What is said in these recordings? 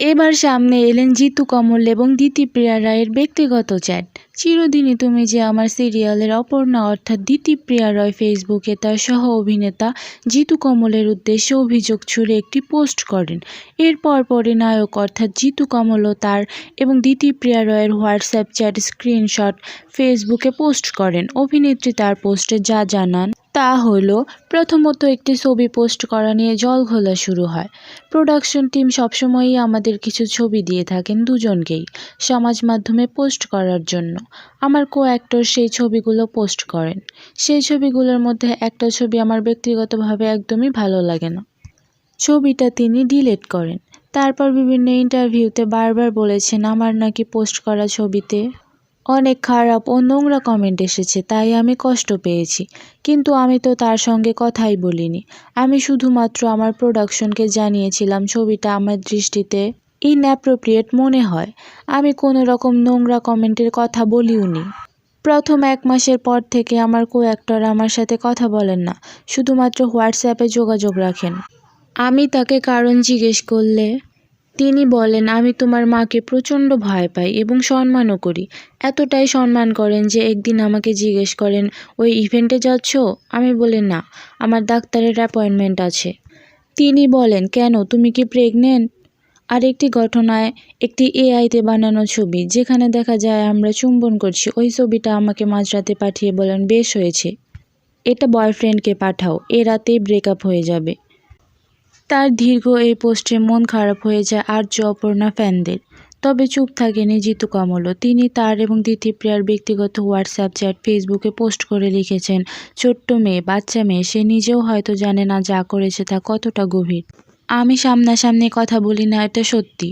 এবার সামনে এলেন জিতু কমল এবং দিতিপ্রিয়া রায়ের ব্যক্তিগত চ্যাট। চিরদিনই তুমি যে আমার সিরিয়ালের অপর্ণা অর্থাৎ দিতিপ্রিয়া রয় ফেসবুকে তার সহ অভিনেতা জিতু কমলের উদ্দেশ্যে অভিযোগ ছুড়ে একটি পোস্ট করেন। এরপর পরে নায়ক অর্থাৎ জিতু কমলও তার এবং দিতিপ্রিয়া রয়ের হোয়াটসঅ্যাপ চ্যাট স্ক্রিনশট ফেসবুকে পোস্ট করেন। অভিনেত্রী তার পোস্টে যা জানান তা হলো, প্রথমত একটি ছবি পোস্ট করা নিয়ে জল ঘোলা শুরু হয়। প্রোডাকশন টিম সবসময়ই আমাদের কিছু ছবি দিয়ে থাকেন দুজনকেই সমাজ মাধ্যমে পোস্ট করার জন্য। আমার কো অ্যাক্টর সেই ছবিগুলো পোস্ট করেন। সেই ছবিগুলোর মধ্যে একটা ছবি আমার ব্যক্তিগতভাবে একদমই ভালো লাগে না। ছবিটা তিনি ডিলিট করেন। তারপর বিভিন্ন ইন্টারভিউতে বারবার বলেছেন, আমার নাকি পোস্ট করা ছবিতে অনেক খারাপ ও নোংরা কমেন্ট এসেছে, তাই আমি কষ্ট পেয়েছি। কিন্তু আমি তো তার সঙ্গে কথাই বলিনি। আমি শুধুমাত্র আমার প্রোডাকশনকে জানিয়েছিলাম ছবিটা আমার দৃষ্টিতে ইনঅ্যাপ্রোপ্রিয়েট মনে হয়। আমি কোনো রকম নোংরা কমেন্টের কথা বলিওনি। প্রথম এক মাসের পর থেকে আমার কো অ্যাক্টর আমার সাথে কথা বলেন না, শুধুমাত্র হোয়াটসঅ্যাপে যোগাযোগ রাখেন। আমি তাকে কারণ জিজ্ঞেস করলে তিনি বলেন, আমি তোমার মাকে প্রচণ্ড ভয় পাই এবং সম্মানও করি। এতটাই সম্মান করেন যে একদিন আমাকে জিজ্ঞেস করেন, ওই ইভেন্টে যাচ্ছ? আমি বলি, না, আমার ডাক্তারের অ্যাপয়েন্টমেন্ট আছে। তিনি বলেন, কেন? তুমি কি প্রেগনেন্ট আরেকটি ঘটনায় একটি এআইতে বানানো ছবি, যেখানে দেখা যায় আমরা চুম্বন করছি। ওই ছবিটা আমাকে মাঝরাতে পাঠিয়ে বলেন, বেশ হয়েছে। এটা বয়ফ্রেন্ডকে পাঠাও। এ রাতেই ব্রেকআপ হয়ে যাবে। তার দীর্ঘ এই পোস্টে মন খারাপ হয়ে যায় আর্য অপর্ণা ফ্যানদের। তবে চুপ থাকেনি জিতু কমলও তিনি তার এবং দিতিপ্রিয়ার ব্যক্তিগত হোয়াটসঅ্যাপ চ্যাট ফেসবুকে পোস্ট করে লিখেছেন, ছোট্ট মেয়ে, বাচ্চা মেয়ে, সে নিজেও হয়তো জানে না যা করেছে তা কতটা গভীর। আমি সামনাসামনি কথা বলি না, এটা সত্যি।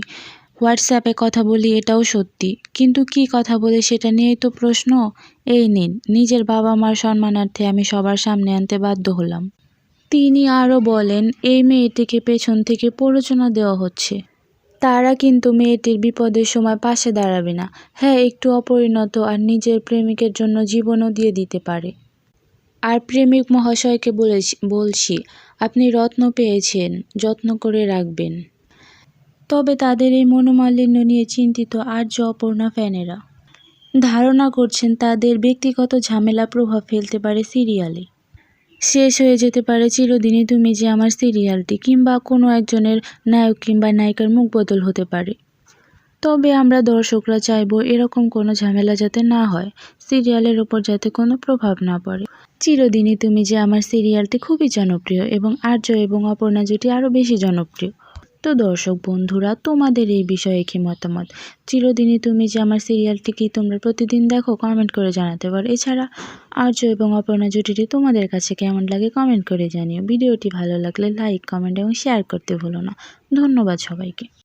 হোয়াটসঅ্যাপে কথা বলি, এটাও সত্যি। কিন্তু কি কথা বলি সেটা নিয়েই তো প্রশ্ন। এই নিন, নিজের বাবা মার সম্মানার্থে আমি সবার সামনে আনতে বাধ্য হলাম। তিনি আরও বলেন, এই মেয়েটিকে পেছন থেকে প্ররোচনা দেওয়া হচ্ছে। তারা কিন্তু মেয়েটির বিপদের সময় পাশে দাঁড়াবে না। হ্যাঁ একটু অপরিণত আর নিজের প্রেমিকের জন্য জীবনও দিয়ে দিতে পারে। আর প্রেমিক মহাশয়কে বলেছি, বলছি, আপনি রত্ন পেয়েছেন, যত্ন করে রাখবেন। তবে তাদের এই মনোমালিন্য নিয়ে চিন্তিত আর্য অপর্ণা ফ্যানেরা ধারণা করছেন, তাদের ব্যক্তিগত ঝামেলা প্রভাব ফেলতে পারে সিরিয়ালে। শেষ হয়ে যেতে পারে চিরদিনই। তুমি যে আমার সিরিয়ালটি কিংবা কোনো একজনের নায়ক কিংবা নায়িকার মুখ বদল হতে পারে। তবে আমরা দর্শকরা চাইব এরকম কোনো ঝামেলা যাতে না হয়, সিরিয়ালের ওপর যাতে কোনো প্রভাব না পড়ে। চিরদিনই তুমি যে আমার সিরিয়ালটি খুবই জনপ্রিয় এবং আর্য এবং অপর্ণা জুটি আরও বেশি জনপ্রিয়। তো দর্শক বন্ধুরা, তোমাদের এই বিষয়ে কি মতামত? চিরদিনই তুমি যে আমার সিরিয়ালটি কি তোমরা প্রতিদিন দেখো কমেন্ট করে জানাতে পারো। এছাড়া আর্য এবং অপর্ণা জুটিটি তোমাদের কাছে কেমন লাগে কমেন্ট করে জানিও। ভিডিওটি ভালো লাগলে লাইক কমেন্ট এবং শেয়ার করতে ভুলো না। ধন্যবাদ সবাইকে।